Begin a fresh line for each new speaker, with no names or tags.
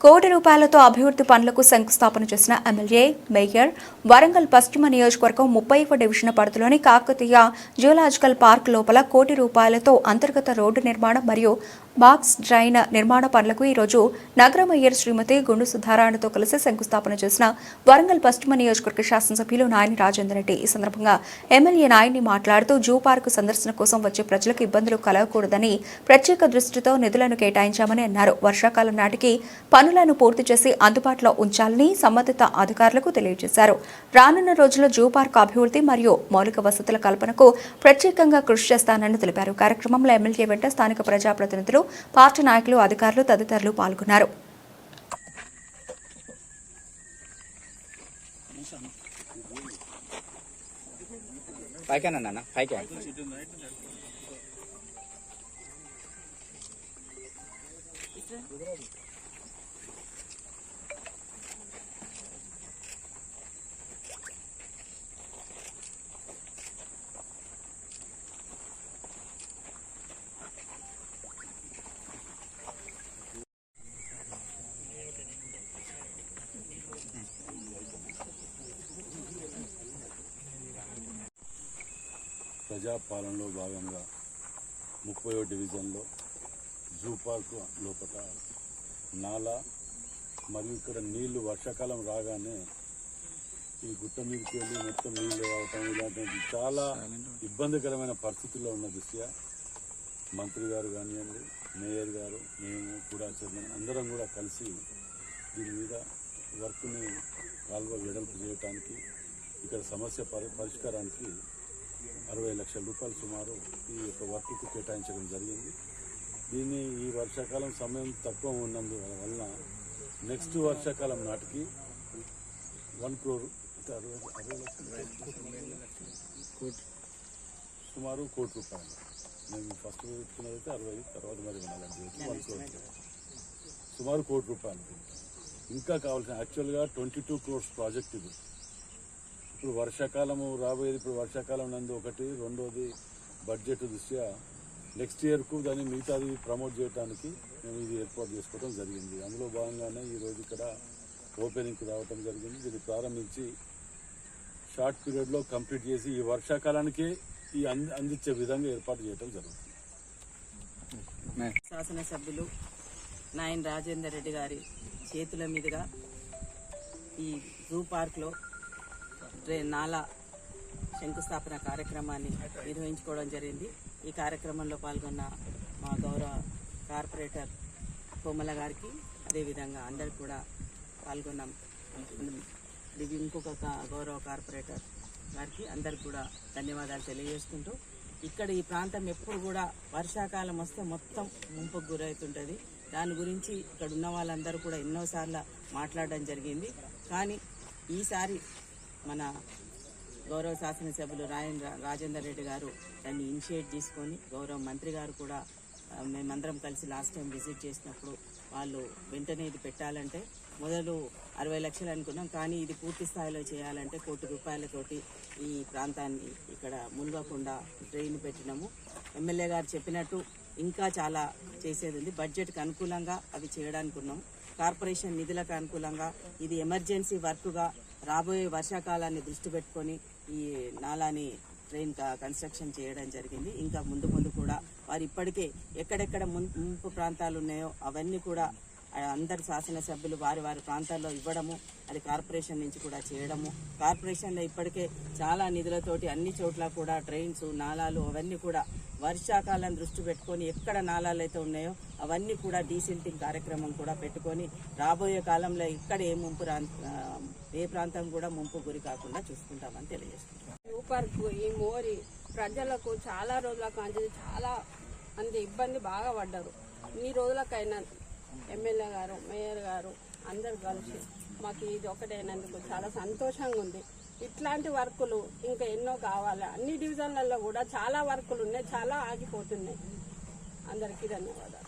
కోటి రూపాయలతో అభివృద్ధి పనులకు శంకుస్థాపన చేసిన ఎమ్మెల్యే మేయర్ వరంగల్ పశ్చిమ నియోజకవర్గం ముప్పై డివిజన్ పరిధిలోని కాకతీయ జియోలాజికల్ పార్క్ లోపల కోటి రూపాయలతో అంతర్గత రోడ్డు నిర్మాణం మరియు బాక్స్ డ్రైన్ నిర్మాణ పనులకు ఈరోజు నగర మేయర్ శ్రీమతి గుండు సుధారాణతో కలిసి శంకుస్థాపన చేసిన వరంగల్ పశ్చిమ నియోజకవర్గ శాసనసభ్యులు నాయని రాజేందర్ రెడ్డి. ఈ సందర్భంగా ఎమ్మెల్యే నాయని మాట్లాడుతూ జూ పార్కు సందర్శన కోసం వచ్చే ప్రజలకు ఇబ్బందులు కలగకూడదని ప్రత్యేక దృష్టితో నిధులను కేటాయించామని అన్నారు. వర్షాకాలం నాటికి పనులను పూర్తి చేసి అందుబాటులో ఉంచాలని సంబంధిత అధికారులకు తెలియజేశారు. రానున్న రోజుల్లో జూ పార్క్ అభివృద్ధి మరియు మౌలిక వసతుల కల్పనకు ప్రత్యేకంగా కృషి చేస్తానని తెలిపారు. కార్యక్రమంలో ఎమ్మెల్యే వెంట స్థానిక ప్రజాప్రతినిధులు పార్టీ నాయకులు అధికారులు తదితరులు పాల్గొన్నారు.
పైకేనా
ప్రజాపాలనలో భాగంగా ముప్పై డివిజన్లో జూ పార్క్ లోపల నాలా మరియు ఇక్కడ నీళ్ళు వర్షాకాలం రాగానే ఈ గుట్ట మీదకి వెళ్ళి మొత్తం నీళ్ళు రావటం ఇలాంటి చాలా ఇబ్బందికరమైన పరిస్థితుల్లో ఉన్న దృష్ట్యా మంత్రి గారు కానివ్వండి మేయర్ గారు మేము కూడా చైర్మన్ అందరం కూడా కలిసి దీని మీద వర్క్ని కాల్వ వెడల్పు చేయడానికి ఇక్కడ సమస్య పరి పరిష్కారానికి అరవై లక్షల రూపాయలు సుమారు ఈ యొక్క వర్క్కు కేటాయించడం జరిగింది. దీన్ని ఈ వర్షాకాలం సమయం తక్కువ ఉన్నందువలన నెక్స్ట్ వర్షాకాలం నాటికి వన్ క్రోర్ సుమారు కోటి రూపాయలు. మేము ఫస్ట్ పెట్టుకున్నదైతే అరవై తర్వాత మరి వన్ క్రోర్ సుమారు కోటి రూపాయలు. ఇంకా కావాల్సిన యాక్చువల్గా ట్వంటీ టూ క్రోర్స్ ప్రాజెక్ట్ ఇది. ఇప్పుడు వర్షాకాలము రాబోయేది ఇప్పుడు వర్షాకాలం నందు ఒకటి రెండోది బడ్జెట్ దృష్ట్యా నెక్స్ట్ ఇయర్కు దాన్ని మిగతాది ప్రమోట్ చేయడానికి మేము ఇది ఏర్పాటు చేసుకోవడం జరిగింది. అందులో భాగంగానే ఈరోజు ఇక్కడ ఓపెనింగ్కి రావడం జరిగింది. దీన్ని ప్రారంభించి షార్ట్ పీరియడ్లో కంప్లీట్ చేసి ఈ వర్షాకాలానికి ఈ అందించే విధంగా ఏర్పాటు చేయడం జరుగుతుంది.
శాసనసభ్యులు నాయన్ రాజేందర్ రెడ్డి గారి చేతుల మీదుగా ఈ జూ పార్క్లో నాలా శంకుస్థాపన కార్యక్రమాన్ని నిర్వహించుకోవడం జరిగింది. ఈ కార్యక్రమంలో పాల్గొన్న మా గౌరవ కార్పొరేటర్ కోమల గారికి అదేవిధంగా అందరు కూడా పాల్గొన్నాం. ఇది ఇంకొక గౌరవ కార్పొరేటర్ గారికి అందరికి కూడా ధన్యవాదాలు తెలియజేసుకుంటూ ఇక్కడ ఈ ప్రాంతం ఎప్పుడు కూడా వర్షాకాలం వస్తే మొత్తం ముంపుకు గురవుతుంటుంది. దాని గురించి ఇక్కడ ఉన్న వాళ్ళందరూ కూడా ఎన్నోసార్లు మాట్లాడడం జరిగింది. కానీ ఈసారి మన గౌరవ శాసనసభ్యులు రాయన్ రాజేందర్ రెడ్డి గారు దాన్ని ఇనిషియేట్ తీసుకొని గౌరవ మంత్రి గారు కూడా మేమందరం కలిసి లాస్ట్ టైం విజిట్ చేసినప్పుడు వాళ్ళు వెంటనే ఇది పెట్టాలంటే మొదలు అరవై లక్షలు అనుకున్నాం. కానీ ఇది పూర్తి స్థాయిలో చేయాలంటే కోటి రూపాయలతోటి ఈ ప్రాంతాన్ని ఇక్కడ మునగకుండా డ్రైన్ పెట్టినాము. ఎమ్మెల్యే గారు చెప్పినట్టు ఇంకా చాలా చేసేది ఉంది. బడ్జెట్కి అనుకూలంగా అవి చేయడానికి ఉన్నాం కార్పొరేషన్ నిధులకు అనుకూలంగా ఇది ఎమర్జెన్సీ వర్క్గా రాబోయే వర్షాకాలాన్ని దృష్టి పెట్టుకొని ఈ నాలాని ట్రైన్ కన్స్ట్రక్షన్ చేయడం జరిగింది. ఇంకా ముందు ముందు కూడా వారు ఇప్పటికే ఎక్కడెక్కడ ముంపు ప్రాంతాలు ఉన్నాయో అవన్నీ కూడా అందరు శాసనసభ్యులు వారి వారి ప్రాంతాల్లో ఇవ్వడము అది కార్పొరేషన్ నుంచి కూడా చేయడము. కార్పొరేషన్లో ఇప్పటికే చాలా నిధులతోటి అన్ని చోట్ల కూడా ట్రైన్స్ నాలాలు అవన్నీ కూడా వర్షాకాలం దృష్టి పెట్టుకొని ఎక్కడ నాలాలు అయితే ఉన్నాయో అవన్నీ కూడా డీసిల్టింగ్ కార్యక్రమం కూడా పెట్టుకొని రాబోయే కాలంలో ఇక్కడ ఏ ముంపు ఏ ప్రాంతం కూడా ముంపు గురి కాకుండా చూసుకుంటామని తెలియజేస్తున్నాం.
సూపర్కు ఈ మోరి ప్రజలకు చాలా రోజుల కాంచి చాలా మంది ఇబ్బంది బాగా పడ్డారు. ఇన్ని రోజులకైనా ఎమ్మెల్యే గారు మేయర్ గారు అందరు కలిసి మాకు ఇది ఒకటైనందుకు చాలా సంతోషంగా ఉంది. ఇట్లాంటి వర్కులు ఇంకా ఎన్నో కావాలి. అన్ని డివిజన్లలో కూడా చాలా వర్కులు ఉన్నాయి చాలా ఆగిపోతున్నాయి. అందరికీ ధన్యవాదాలు.